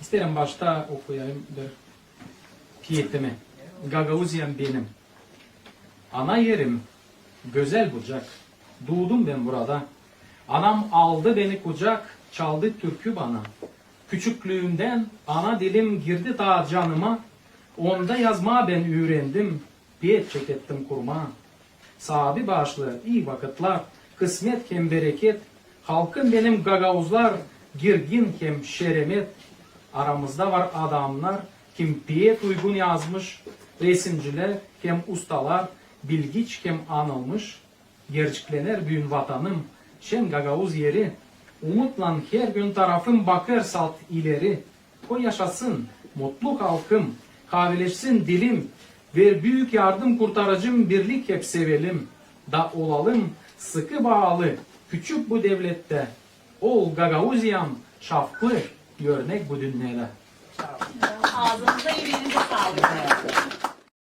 İsterim başta okuyayım bir piyetimi. Gagauzyan benim. Ana yerim, güzel bucak. Doğdum ben burada. Anam aldı beni kucak, çaldı türkü bana. Küçüklüğümden ana dilim girdi daha canıma. Onda yazma ben öğrendim, piyet çekettim kurma. Sahibi başlı iyi vakitler, kısmet hem bereket. Halkım benim gagavuzlar, girgin hem şeremet. Aramızda var adamlar, kim piyet uygun yazmış. Resimciler hem ustalar, bilgiç hem anılmış. Gerçeklener büyün vatanım, şen gagavuz yeri. Umutla her gün tarafım bakır salt ileri. O yaşasın, mutlu halkım, kahveleşsin dilim. Ver büyük yardım kurtarıcım, birlik hep sevelim. Da olalım sıkı bağlı, küçük bu devlette. Ol gagavuzyam, şafklı, görnek bu dünyada. Ağzınıza yüreğinize sağlık.